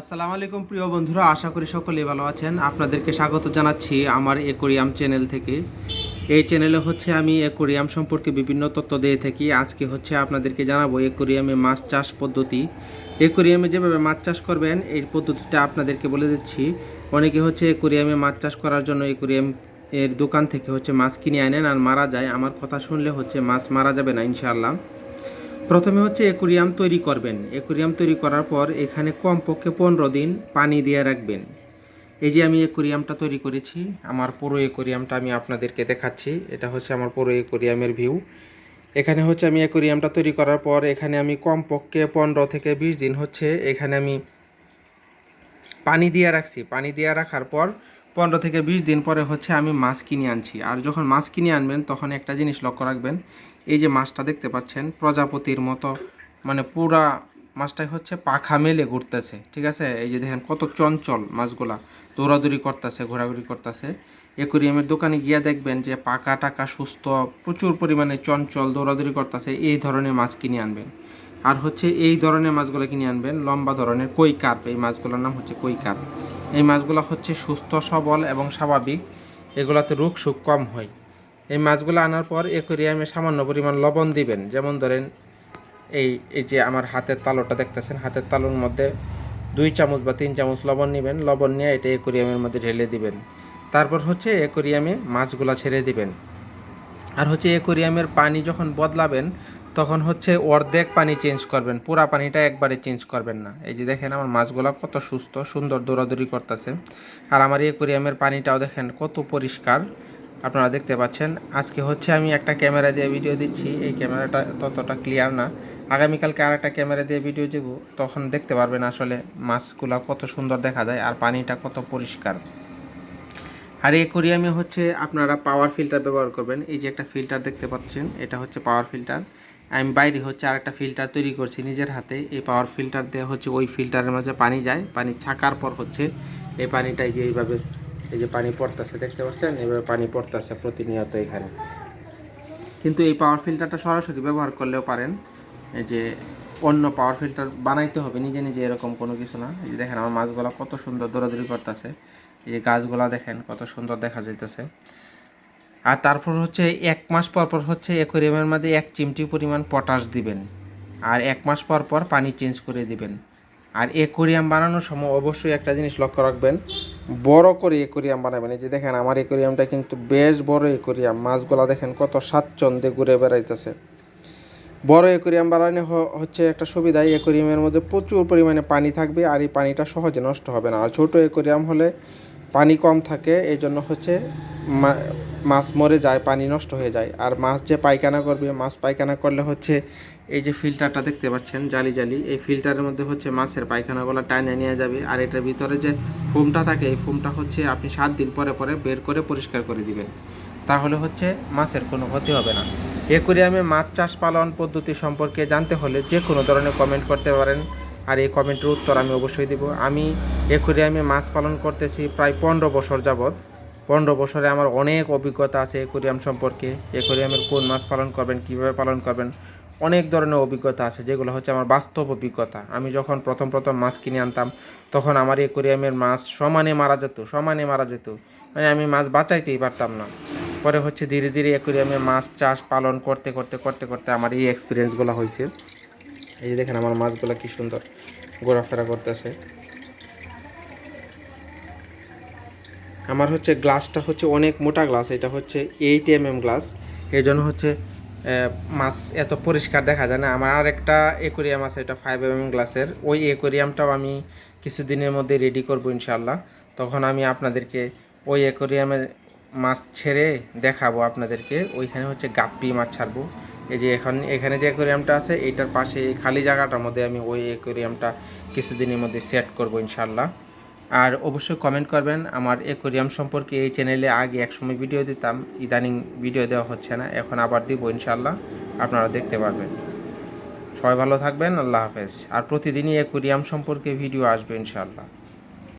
আসসালামু আলাইকুম, প্রিয় বন্ধুরা, আশা করি সকলেই ভালো আছেন। আপনাদেরকে স্বাগত জানাচ্ছি আমার একুরিয়াম চ্যানেল থেকে। এই চ্যানেলে হচ্ছে আমি একোরিয়াম সম্পর্কে বিভিন্ন তথ্য দিয়ে থাকি। আজকে হচ্ছে আপনাদেরকে জানাব একুরিয়ামে মাছ চাষ পদ্ধতি। একোরিয়ামে যেভাবে মাছ চাষ করবেন, এই পদ্ধতিটা আপনাদেরকে বলে দিচ্ছি। অনেকে হচ্ছে একুরিয়ামে মাছ চাষ করার জন্য একুরিয়াম এর দোকান থেকে হচ্ছে মাছ কিনে আনেন আর মারা যায়। আমার কথা শুনলে হচ্ছে মাছ মারা যাবে না, ইনশাআল্লাহ। প্রথমে হচ্ছে একুরিয়াম তৈরি করবেন। একুরিয়াম তৈরি করার পর এখানে কমপক্ষে পনেরো দিন পানি দিয়ে রাখবেন। এই যে আমি একুরিয়ামটা তৈরি করেছি, আমার পুরো একুরিয়ামটা আমি আপনাদেরকে দেখাচ্ছি। এটা হচ্ছে আমার পুরো একুরিয়ামের ভিউ। এখানে হচ্ছে আমি একুরিয়ামটা তৈরি করার পর এখানে আমি কমপক্ষে পনেরো থেকে বিশ দিন হচ্ছে এখানে আমি পানি দিয়ে রাখছি। পানি দিয়ে রাখার পর পনেরো থেকে বিশ দিন পরে হচ্ছে আমি মাছ কিনে আনছি। আর যখন মাছ কিনে আনবেন, তখন একটা জিনিস লক্ষ্য রাখবেন, এই যে মাছটা দেখতে পাচ্ছেন, প্রজাপতির মতো মানে পুরা মাছটাই হচ্ছে পাখা মেলে ঘুরতেছে, ঠিক আছে? এই যে দেখেন কত চঞ্চল মাছগুলা, দৌড়াদৌড়ি করতেছে, ঘোরাঘুরি করতেছে। একুরিয়ামের দোকানে গিয়ে দেখবেন যে পাকা টাকা সুস্থ, প্রচুর পরিমাণে চঞ্চল দৌড়াদৌড়ি করতেছে, এই ধরনের মাছ কিনে আনবেন। আর হচ্ছে এই ধরনের মাছগুলো কিনে আনবেন, লম্বা ধরনের কই কার্প এই মাছগুলোর নাম হচ্ছে কই কার্প এই মাছগুলো হচ্ছে সুস্থ, সবল এবং স্বাভাবিক। এগুলোতে রোগ সুখ কম হয়। এই মাছগুলো আনার পর একুরিয়ামে সামান্য পরিমাণ লবণ দিবেন। যেমন ধরেন, এই এই যে আমার হাতের তালোটা দেখতেছেন, হাতের তালুর মধ্যে দুই চামচ বা তিন চামচ লবণ নেবেন। লবণ নিয়ে এটা একুরিয়ামের মধ্যে ঢেলে দিবেন। তারপর হচ্ছে একুরিয়ামে মাছগুলো ছেড়ে দিবেন। আর হচ্ছে একুরিয়ামের পানি যখন বদলাবেন, তখন হচ্ছে অর্ধেক পানি চেঞ্জ করবেন। পুরা পানিটা একবারে চেঞ্জ করবেন না। এই যে দেখেন আমার মাছগুলো কত সুস্থ, সুন্দর দৌড়াদৌড়ি করতেছে। আর আমার এই একুরিয়ামের পানিটাও দেখেন কত পরিষ্কার। আপনারা দেখতে পাচ্ছেন। আজকে হচ্ছে আমি একটা ক্যামেরা দিয়ে ভিডিও দিচ্ছি। এই ক্যামেরাটা ততটা ক্লিয়ার না। আগামীকালকে আর একটা ক্যামেরা দিয়ে ভিডিও দেবো। তখন দেখতে পারবেন আসলে মাছগুলো কত সুন্দর দেখা যায় আর পানিটা কত পরিষ্কার। আর এই কোরিয়ামে হচ্ছে আপনারা পাওয়ার ফিল্টার ব্যবহার করবেন। এই যে একটা ফিল্টার দেখতে পাচ্ছেন, এটা হচ্ছে পাওয়ার ফিল্টার আমি বাইরে হচ্ছে আর একটা ফিল্টার তৈরি করছি নিজের হাতে। এই পাওয়ার ফিল্টার দিয়ে হচ্ছে ওই ফিল্টারের মাঝে পানি যায়। পানি ছাকার পর হচ্ছে এই পানিটাই যে এইভাবে, এই যে পানি পড়তেছে, দেখতে পাচ্ছেন? এইভাবে পানি পড়তেছে প্রতিনিয়ত এখানে। কিন্তু এই পাওয়ার ফিল্টারটা সরাসরি ব্যবহার করলেও পারেন। যে অন্য পাওয়ার ফিল্টার বানাইতে হবে, নিজে নিজে এরকম কোনো কিছু না। এই যে দেখেন আমার মাছগুলো কত সুন্দর দৌড়াদৌড়ি করতেছে। এই গাছগুলা দেখেন, কত সুন্দর দেখা যাইতেছে। আর তারপর হচ্ছে এক মাস পর পর হচ্ছে অ্যাকোরিয়ামের মধ্যে এক চিমটি পরিমাণ পটাশ দিবেন। আর এক মাস পর পর পানি চেঞ্জ করে দিবেন। আর অ্যাকোরিয়াম বানানোর সময় অবশ্যই একটা জিনিস লক্ষ্য রাখবেন, বড় করে অ্যাকোরিয়াম বানাবেন। এই যে দেখেন, আমার অ্যাকোরিয়ামটা কিন্তু বেশ বড় অ্যাকোরিয়াম মাছগুলা দেখেন কত স্বাচ্ছন্দ্যে ঘুরে বেড়াইতেছে। বড় অ্যাকোরিয়াম বানানো হচ্ছে একটা সুবিধা অ্যাকোরিয়ামের মধ্যে প্রচুর পরিমাণে পানি থাকবে আর এই পানিটা সহজে নষ্ট হবে না। আর ছোটো অ্যাকোরিয়াম হলে পানি কম থাকে, এই জন্য হচ্ছে মাছ মরে যায়, পানি নষ্ট হয়ে যায়। আর মাছ যে পায়খানা করবে, মাছ পায়খানা করলে হচ্ছে এই যে ফিল্টারটা দেখতে পাচ্ছেন, জালি জালি, এই ফিল্টারের মধ্যে হচ্ছে মাছের পায়খানাগুলো টাইনে নিয়ে যাবে। আর এটার ভিতরে যে ফোমটা থাকে, এই ফোমটা হচ্ছে আপনি সাত দিন পরে পরে বের করে পরিষ্কার করে দিবেন। তাহলে হচ্ছে মাছের কোনো ক্ষতি হবে না। একুরিয়ামে মাছ চাষ পালন পদ্ধতি সম্পর্কে জানতে হলে যে কোনো ধরনের কমেন্ট করতে পারেন। আর এই কমেন্টের উত্তর আমি অবশ্যই দেব। আমি একুরিয়ামে মাছ পালন করতেছি প্রায় পনেরো বছর যাবৎ। পনেরো বছরে আমার অনেক অভিজ্ঞতা আছে একুরিয়াম সম্পর্কে। একুরিয়ামের কোন মাছ পালন করবেন, কীভাবে পালন করবেন, অনেক ধরনের অভিজ্ঞতা আছে যেগুলো হচ্ছে আমার বাস্তব অভিজ্ঞতা। আমি যখন প্রথম প্রথম মাছ কিনে আনতাম, তখন আমার একুরিয়ামের মাছ সমানে মারা যেত, সমানে মারা যেত। মানে আমি মাছ বাঁচাইতেই পারতাম না। পরে হচ্ছে ধীরে ধীরে অ্যাকুরিয়ামে মাছ চাষ পালন করতে করতে করতে করতে আমার এই এক্সপিরিয়েন্সগুলো হয়েছে এই দেখেন আমার মাছগুলো কি সুন্দর। ঘোরাফেরা করতেছে। আমার হচ্ছে গ্লাসটা হচ্ছে অনেক মোটা গ্লাস, এটা হচ্ছে এইট এম এম গ্লাস। এই জন্য হচ্ছে মাছ এত পরিষ্কার দেখা যায় না। আমার আর একটা একুরিয়াম আছে, এটা ফাইভ এম এম গ্লাসের। ওই একুরিয়ামটাও আমি কিছুদিনের মধ্যে রেডি করব ইনশাল্লাহ তখন আমি আপনাদেরকে ওই একুরিয়ামে মাছ ছেড়ে দেখাবো আপনাদেরকে। ওইখানে হচ্ছে গাপ্পি মাছ ছাড়বো। এই যে এখন, এখানে যে অ্যাকোরিয়ামটা আছে, এইটার পাশে এই খালি জায়গাটার মধ্যে আমি ওই অ্যাকোরিয়ামটা কিছুদিনের মধ্যে সেট করব ইনশাল্লাহ আর অবশ্যই কমেন্ট করবেন, আমার অ্যাকোরিয়াম সম্পর্কে এই চ্যানেলে আগে একসময় ভিডিও দিতাম, ইদানিং ভিডিও দেওয়া হচ্ছে না, এখন আবার দিব ইনশাল্লাহ আপনারা দেখতে পারবেন। সবাই ভালো থাকবেন, আল্লাহ হাফেজ। আর প্রতিদিনই অ্যাকোরিয়াম সম্পর্কে ভিডিও আসবে ইনশাল্লাহ